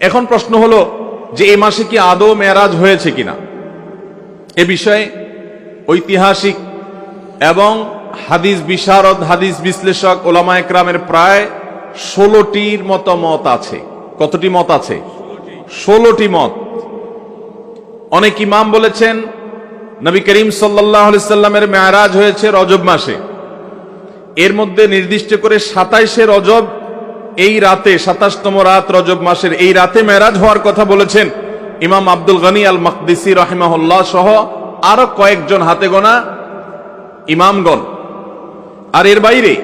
এখন প্রশ্ন হলো যে এ মাসে কি আদৌ মেরাজ হয়েছে কিনা? এ বিষয়ে ঐতিহাসিক এবং হাদিস বিশারদ, হাদিস বিশ্লেষক, ওলামা একরামের প্রায় ষোলোটির মতো মত আছে। কতটি মত আছে? ষোলোটি মত। অনেক ইমাম বলেছেন, নবী করিম সাল্লামের মেয়ারাজ হয়েছে রজব মাসে। এর মধ্যে নির্দিষ্ট করে সাতাইশে রজব এই রাতে সাতাশতম রাত রজব মাসের এই রাতে মেরাজ হওয়ার কথা বলেছেন ইমাম আব্দুল গনি আল মকদিসি রাহিমাহুল্লাহ সহ আরও কয়েকজন হাতে গোনা ইমামগণ। আর এর বাইরে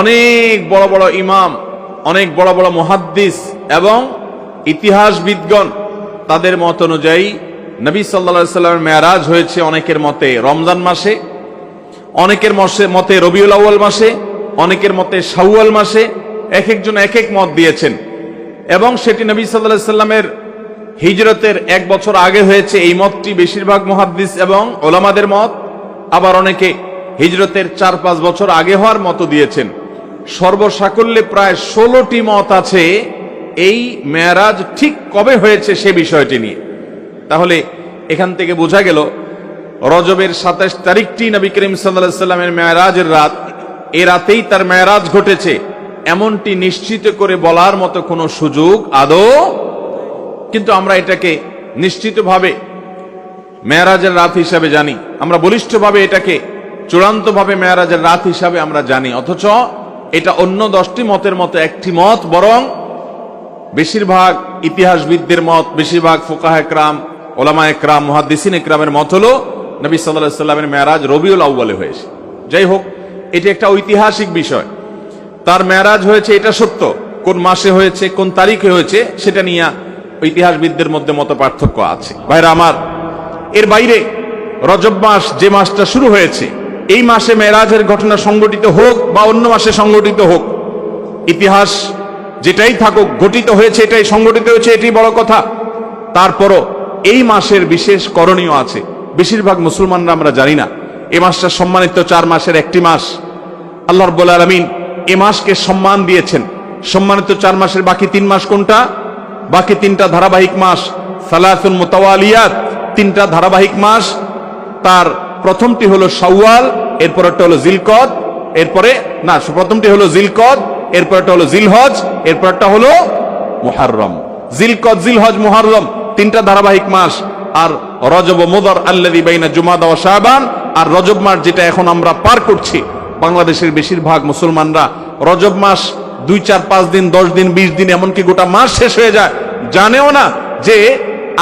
অনেক বড় বড় ইমাম, অনেক বড় বড় মহাদ্দিস এবং ইতিহাসবিদগণ তাদের মত অনুযায়ী নবী সাল্লা সাল্লামের মেয়ারাজ হয়েছে অনেকের মতে রমজান মাসে, অনেকের মতে রবিউল আউ্য়াল মাসে, অনেকের মতে শাওয়াল মাসে এক একজন এক এক মত দিয়েছেন। এবং সেটি নবী সাল্লাহ সাল্লামের হিজরতের এক বছর আগে হয়েছে। এই মতটি বেশিরভাগ মহাদ্দিস এবং ওলামাদের মত। আবার অনেকে হিজরতের চার পাঁচ বছর আগে হওয়ার মতো দিয়েছেন। সর্বসাকল্যে প্রায় ষোলোটি মত আছে। এই মেয়ারাজ ঠিক কবে হয়েছে সে বিষয়টি নিয়ে। তাহলে এখান থেকে বোঝা গেল, রজবের সাতাশ তারিখটি নবী করিম সাল্লাহ সাল্লামের মেয়ারাজের রাত। এ রাতেই তার মেয়ারাজ ঘটেছে। এমনটি নিশ্চিত করে বলার মতো কোনো সুযোগ আদৌ কিন্তু আমরা এটাকে নিশ্চিতভাবে মেয়ারাজের রাত হিসাবে জানি। আমরা বলিষ্ঠভাবে এটাকে, চূড়ান্তভাবে মেয়ারাজের রাত হিসাবে আমরা জানি। অথচ এটা অন্য দশটি মতের মতো একটি মত, বরং বেশিরভাগ ইতিহাসবিদদের মত, বেশিরভাগ ফোকাহ একরাম, ওলামা একরাম মহাদিসিন একরামের মত হল নবী সাল্লাহ সাল্লামের মেয়ারাজ রবিউল আউ্বালে হয়েছে। যাই হোক, এটি একটা ঐতিহাসিক বিষয়। তার ম্যারাজ হয়েছে, এটা সত্য। কোন মাসে হয়েছে, কোন তারিখে হয়েছে, সেটা নিয়ে ইতিহাসবিদদের মধ্যে মত পার্থক্য আছে। ভাইরা আমার, এর বাইরে রজব মাস যে মাসটা শুরু হয়েছে, এই মাসে মেরাজের ঘটনা সংগঠিত হোক বা অন্য মাসে সংগঠিত হোক, ইতিহাস যেটাই থাকুক গঠিত হয়েছে, এটাই সংগঠিত হয়েছে এটাই বড় কথা। তারপরও এই মাসের বিশেষ করণীয় আছে। বেশিরভাগ মুসলমানরা আমরা জানি না। এই মাসটা সম্মানিত চার মাসের একটি মাস। আল্লাহ রব্বুল আলমিন এ মাসকে সম্মান দিয়েছেন। সম্মানিত চার মাসের বাকি তিন মাস কোনটা? বাকি তিনটা ধারাবাহিক মাস সালাসুল মোতাওয়ালিয়াত, তিনটা ধারাবাহিক মাস। তার প্রথমটি হলো শাওয়াল এরপরটা হলো জিলকদ, এরপরে, না প্রথমটি হলো জিলকদ এরপরটা হলো জিলহজ এরপরটা হলো মুহাররম। জিলকদ, জিলহজ, মুহাররম, তিনটা ধারাবাহিক মাস। আর রজব মোদর আল্লাদি বাইনা জুমাদা ও শাহবান আর রজব মাস যেটা এখন আমরা পার করছি। বাংলাদেশের বেশিরভাগ মুসলমানরা রজব মাস দুই, চার, পাঁচ দিন, দশ দিন, বিশ দিন, এমনকি গোটা মাস শেষ হয়ে যায়। জানেও না যে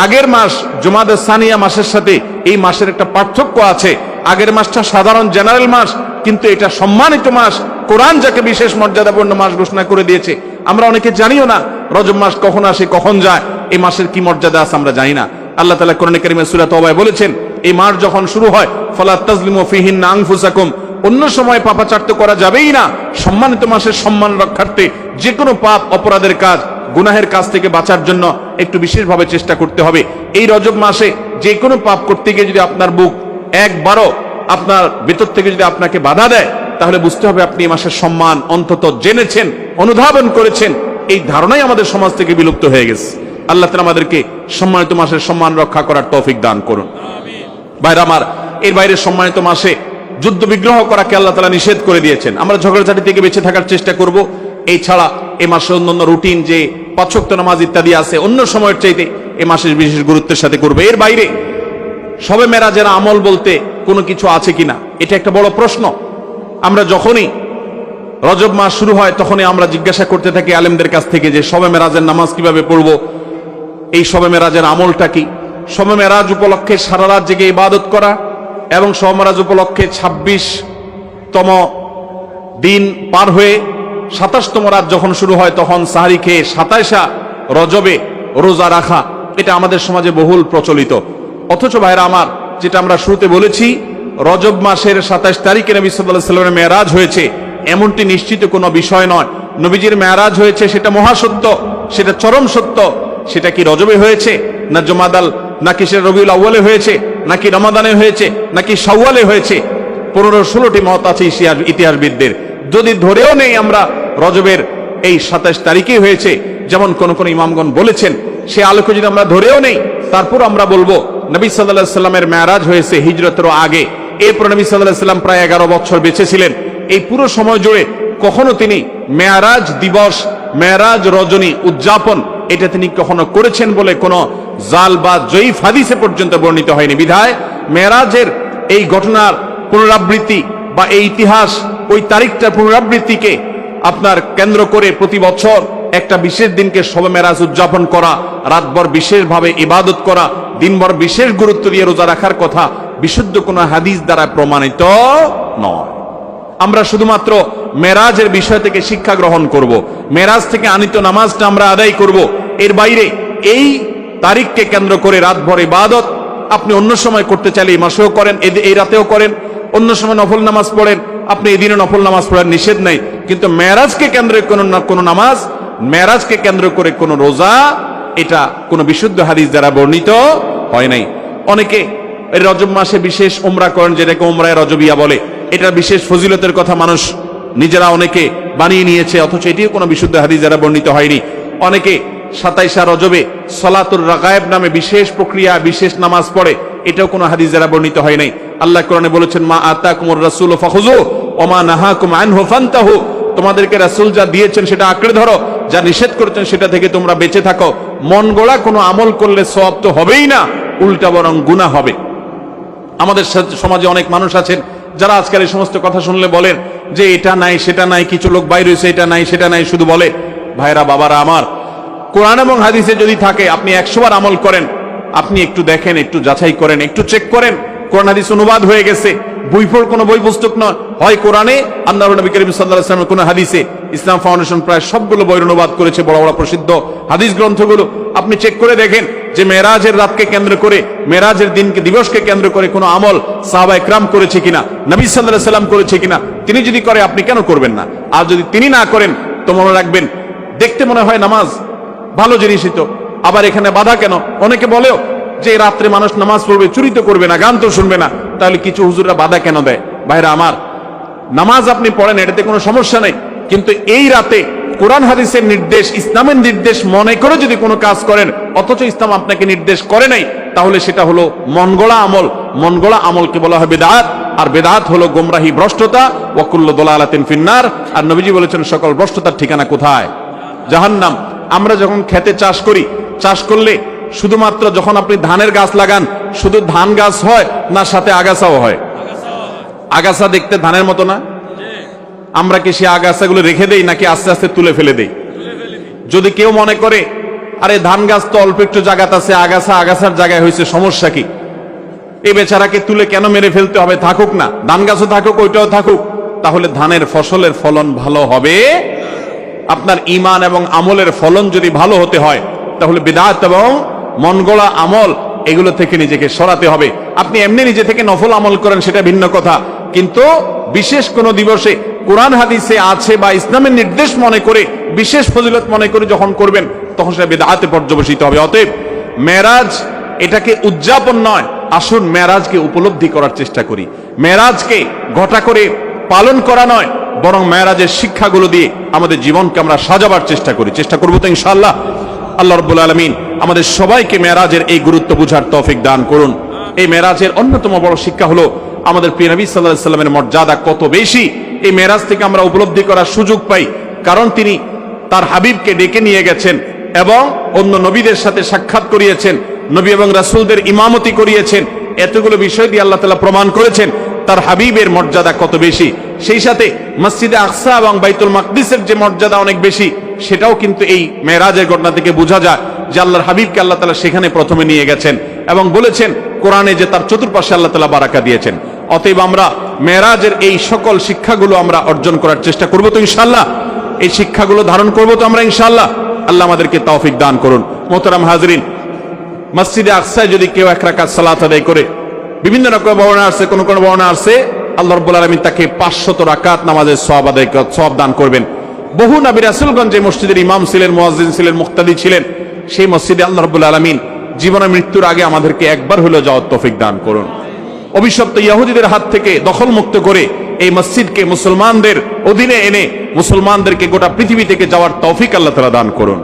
আগের মাস জুমাদের সানিয়া মাসের সাথে এই মাসের একটা পার্থক্য আছে। আগের মাসটা সাধারণ জেনারেল মাস, কিন্তু এটা সম্মানিত মাস। কোরআন যাকে বিশেষ মর্যাদাপূর্ণ মাস ঘোষণা করে দিয়েছে, আমরা অনেকে জানিও না রজব মাস কখন আসে, কখন যায়, এই মাসের কি মর্যাদা আছে আমরা জানি না। আল্লাহ তালা কোরআন করিমের সুরাত বলেছেন, এই মাস যখন শুরু হয়, ফলা তাজলিম ফিহিন আংফুসাকুম অন্য সময় পাপাচার্য করা যাবেই না। সম্মানিত মাসের সম্মান রক্ষার্থে যে কোনো পাপ অপরাধের কাজ গুনাহের কাজ থেকে বাঁচার জন্য একটু বিশেষভাবে চেষ্টা করতে হবে। এই রজব মাসে যে কোনো পাপ করতে গিয়ে যদি আপনার বুক একবারও আপনার ভেতর থেকে যদি আপনাকে বাধা দেয় তাহলে বুঝতে হবে আপনি এই মাসের সম্মান অন্তত জেনেছেন অনুধাবন করেছেন। এই ধারণাই আমাদের সমাজ থেকে বিলুপ্ত হয়ে গেছে। আল্লাহ তালা আমাদেরকে সম্মানিত মাসের সম্মান রক্ষা করার তৌফিক দান করুন। বাইরে আমার এর বাইরে সম্মানিত মাসে যুদ্ধ বিগ্রহ করাকে আল্লাহ তালা নিষেধ করে দিয়েছেন। আমরা ঝগড়াঝাটি থেকে বেঁচে থাকার চেষ্টা করব। এই ছাড়া এ মাসে অন্যান্য রুটিন যে পাঁচক্ত নামাজ ইত্যাদি আছে, অন্য সময়ের চাইতে এ মাসের বিশেষ গুরুত্বের সাথে করবে। এর বাইরে সবে মেরাজের আমল বলতে কোনো কিছু আছে কিনা, এটা একটা বড় প্রশ্ন। আমরা যখনই রজব মাস শুরু হয়, তখনই আমরা জিজ্ঞাসা করতে থাকি আলেমদের কাছ থেকে যে সবে মেরাজের নামাজ কীভাবে পড়ব, এই সবে মেরাজের আমলটা কি? সবে মেরাজ উপলক্ষে সারা রাত জেগে ইবাদত করা এবং সবে মেরাজ উপলক্ষে ২৬ তম দিন পার হয়ে সাতাশতম রাত যখন শুরু হয়, তখন সাহারি খেয়ে সাতাইশা রজবে রোজা রাখা। এটা আমাদের সমাজে বহুল প্রচলিত। অথচ ভাইরা আমার, যেটা আমরা শুরুতে বলেছি, রজব মাসের সাতাশ তারিখে নবী সাল্লাহ সাল্লামের মেয়ারাজ হয়েছে। এমনটি নিশ্চিত কোনো বিষয় নয়। নবীজির মেয়ারাজ হয়েছে, সেটা মহাসত্য, সেটা চরম সত্য, সেটা কি রজবে হয়েছে, না জমাদাল নাকি সেটা রবিউল আউ্বালে হয়েছে? নাকি রমাদানে হয়েছে, নাকি সাওয়ালে হয়েছে? পনেরো, ষোলোটি মত আছে ইতিহাস ইতিহাসবিদদের। যদি ধরেও নেই আমরা, রজবের এই সাতাশ তারিখে হয়েছে, যেমন কোন কোন ইমামগণ বলেছেন, সে আলোকে যদি আমরা ধরেও নেই, তারপর আমরা বলব, নবী সাল্লাহ সাল্লামের মেয়ারাজ হয়েছে হিজরতের আগে। এরপর নবী সাল্লাহ সাল্লাম প্রায় এগারো বছর বেঁচে ছিলেন। এই পুরো সময় জুড়ে কখনো তিনি মেয়ারাজ দিবস, মেয়ারাজ রজনী উদযাপন, এটা তিনি কখনো করেছেন বলে কোনো জাল বা জয়ীফ হাদিসে পর্যন্ত বর্ণিত হয়নি বিধায় মেয়ারাজের এই ঘটনার পুনরাবৃত্তি বা এই ইতিহাস ওই তারিখটার পুনরাবৃত্তিকে আপনার কেন্দ্র করে প্রতি বছর একটা বিশেষ দিনকে শবে মেরাজ উদযাপন করা, রাতভর বিশেষভাবে ইবাদত করা, দিনভর বিশেষ গুরুত্ব দিয়ে রোজা রাখার কথা বিশুদ্ধ কোনো হাদিস দ্বারা প্রমাণিত নয় আমরা শুধুমাত্র মেরাজের বিষয় থেকে শিক্ষা গ্রহণ করব। মেরাজ থেকে আনিত নামাজটা আমরা আদায় করব। এর বাইরে এই তারিখকে কেন্দ্র করে রাতভর ইবাদত। আপনি অন্য সময় করতে চাইলে এই মাসেও করেন, এই রাতেও করেন। অন্য সময় নফল নামাজ পড়েন। আপনি এদিনে নফল নামাজ পড়ার নিষেধ নাই। কিন্তু মেরাজকে কেন্দ্র কোনো না- কোনো নামাজ মেরাজকে কেন্দ্র করে কোনো রোজা, এটা কোনো বিশুদ্ধ হাদিস দ্বারা বর্ণিত হয় নাই। অনেকে এই রজব মাসে বিশেষ উমরা করেন, যেটাকে উমরায় রজবিয়া বলে। এটা বিশেষ ফজিলতের কথা মানুষ নিজেরা অনেকে বানিয়ে নিয়েছে, অথচ এটিও কোনো বিশুদ্ধ হাদিস দ্বারা বর্ণিত হয়নি। অনেকে সাতাইশা রজবে সলাতুর রাগায়েব নামে বিশেষ প্রক্রিয়া, বিশেষ নামাজ পড়ে। এটাও কোনো হাদিস দ্বারা বর্ণিত হয় নাই। আল্লাহ কোরআনে বলেছেন, মা আতা কুমর রাসুল ফাখুজু ওমা নাহা কুম আনহু ফান্তাহু। তোমাদেরকে রাসূল যা দিয়েছেন সেটা আঁকড়ে ধরো, যা নিষেধ করেছেন সেটা থেকে তোমরা বেঁচে থাকো। মন গড়া কোনো আমল করলে সব তো হবেই না, উল্টা বরং গুনাহ হবে। আমাদের সমাজে অনেক মানুষ আছেন, যারা আজকাল এই সমস্ত কথা শুনলে বলেন যে এটা নাই, সেটা নাই, কিছু লোক বাইরে হয়েছে, এটা নাই, সেটা নাই, শুধু বলে, ভাইরা, বাবারা আমার কোরআন এবং হাদিসে যদি থাকে, আপনি একশো বার আমল করেন, আপনি একটু দেখেন, একটু যাচাই করেন, একটু চেক করেন, কোরআন, হাদিস অনুবাদ হয়ে গেছে, বই পড়, কোনো বই পুস্তক নয়। হয় কোরআনে, আল্লাহ কোনো হাদিসে, ইসলাম ফাউন্ডেশন প্রায় সবগুলো বইয়ের অনুবাদ করেছে, বড় বড় প্রসিদ্ধ হাদিস গ্রন্থগুলো। আপনি চেক করে দেখেন যে মেরাজের রাতকে কেন্দ্র করে মেরাজের দিনকে, দিবসকে কেন্দ্র করে কোনো আমল সাহাবা একরাম করেছে কিনা, নবী আলাইহি সাল্লাম করেছে কিনা, তিনি যদি করে, আপনি কেন করবেন না? আর যদি তিনি না করেন, তো মনে রাখবেন, দেখতে মনে হয় নামাজ ভালো জিনিসই তো। আবার এখানে বাধা কেন? অনেকে বলেও যে রাত্রে মানুষ নামাজ পড়বে চুরি তো করবে না, গান তো শুনবে না। তাহলে কিছু হুজুররা বাধা কেন দেয়? ভাইরা আমার, নামাজ আপনি পড়েন, এটাতে কোনো সমস্যা নেই। কিন্তু এই রাতে কোরআন হাদিসের নির্দেশ, ইসলামের নির্দেশ মনে করে যদি কোনো কাজ করেন, অথচ ইসলাম আপনাকে নির্দেশ করে নাই, তাহলে সেটা হলো মনগড়া আমল। মনগড়া আমলকে বলা হয় বেদাত, আর বেদাত হলো গোমরাহি ভ্রষ্টতা, ওয়াকুল্ল দোলালাতিন ফিন্নার। আর নবীজি বলেছেন, সকল ভ্রষ্টতার ঠিকানা কোথায়? জাহান্নাম। আমরা যখন খেতে চাষ করি, চাষ করলে শুধুমাত্র যখন আপনি ধানের গাছ লাগান, শুধু ধান গাছ হয় না সাথে আগাছাও হয়। আগাছা দেখতে ধানের মতো না? আমরা কি সে আগাছাগুলো রেখে দেই নাকি আস্তে আস্তে তুলে ফেলে দেই? যদি কেউ মনে করে, আরে, ধান গাছ তো অল্প একটু জায়গাতে আছে, আগাছা, আগাছার জায়গায় হয়েছে, সমস্যা কি? এই বেচারাকে তুলে কেন মেরে ফেলতে হবে? থাকুক না। ধান গাছও থাকুক, ওইটাও থাকুক। তাহলে ধানের ফসলের ফলন ভালো হবে? আপনার ইমান এবং আমলের ফলন যদি ভালো হতে হয়, তাহলে বিদাত এবং মনগড়া আমল এগুলো থেকে নিজেকে সরাতে হবে। আপনি এমনি নিজে থেকে নফল আমল করেন সেটা ভিন্ন কথা। কিন্তু বিশেষ কোন দিবসে কোরআন হাদিসে আছে বা ইসলামের নির্দেশ মনে করে, বিশেষ ফজিলত মনে করে যখন করবেন, তখন সেটা বেদাতে পর্যবসিত হবে। অতএব মেরাজ এটাকে উদযাপন নয়, আসুন মেরাজকে উপলব্ধি করার চেষ্টা করি। মেরাজকে ঘটা করে পালন করা নয় বরং মেরাজের শিক্ষাগুলো দিয়ে আমাদের জীবনকে আমরা সাজাবার চেষ্টা করি। চেষ্টা করব তো ইনশাআল্লাহ। আল্লাহ রব্বুল আলমিন আমাদের সবাইকে মেরাজের এই গুরুত্ব বুঝার তৌফিক দান করুন। এই মেরাজের অন্যতম বড় শিক্ষা হলো আমাদের প্রিয় সাল্লাহ সাল্লামের মর্যাদা কত বেশি? এই মেরাজ থেকে আমরা উপলব্ধি করার সুযোগ পাই, কারণ তিনি তার হাবিবকে ডেকে নিয়ে গেছেন এবং অন্য নবীদের সাথে সাক্ষাৎ করিয়েছেন, নবী এবং রাসুলদের ইমামতি করিয়েছেন। এতগুলো বিষয় দিয়ে আল্লাহ তালা প্রমাণ করেছেন, তার হাবিবের মর্যাদা কত বেশি। সেই সাথে মসজিদে আকসা এবং বাইতুল মাকদিসের যে মর্যাদা অনেক বেশি, সেটাও কিন্তু এই মেরাজের ঘটনা থেকে বোঝা যায় যে আল্লাহর হাবিবকে আল্লাহ তালা সেখানে প্রথমে নিয়ে গেছেন এবং বলেছেন, কোরআনে যে তার চতুর্পাশে আল্লাহ তালা বারাকা দিয়েছেন। অতএব আমরা মেরাজের এই সকল শিক্ষাগুলো আমরা অর্জন করার চেষ্টা করব তো ইনশাল্লাহ এই শিক্ষাগুলো ধারণ করব তো আমরা ইনশাল্লাহ আল্লাহ আমাদেরকে তৌফিক দান করুন। মোহতারাম হাজরিন, মসজিদে আকসায় যদি কেউ এক রাকাত সালাত আদায় করে, বিভিন্ন রকম বর্ণনা আছে কোন কোন বর্ণনা আছে আল্লাহ রব্বুল আলমিন তাকে পাঁচশত রাকাত নামাজের সব আদায় সব দান করবেন। বহু নবী যে মসজিদের ইমাম ছিলেন, মুয়াজ্জিন ছিলেন, মুক্তাদি ছিলেন, সেই মসজিদে আল্লাহ রব্বুল আলমিন জীবনে মৃত্যুর আগে আমাদেরকে একবার হলেও যাওয়ার তৌফিক দান করুন। অভিশপ্ত ইহুদিদের হাত থেকে দখল মুক্ত করে এই মসজিদকে মুসলমানদের অধীনে এনে মুসলমানদেরকে গোটা পৃথিবী থেকে যাওয়ার তৌফিক আল্লাহ তালা দান করুন।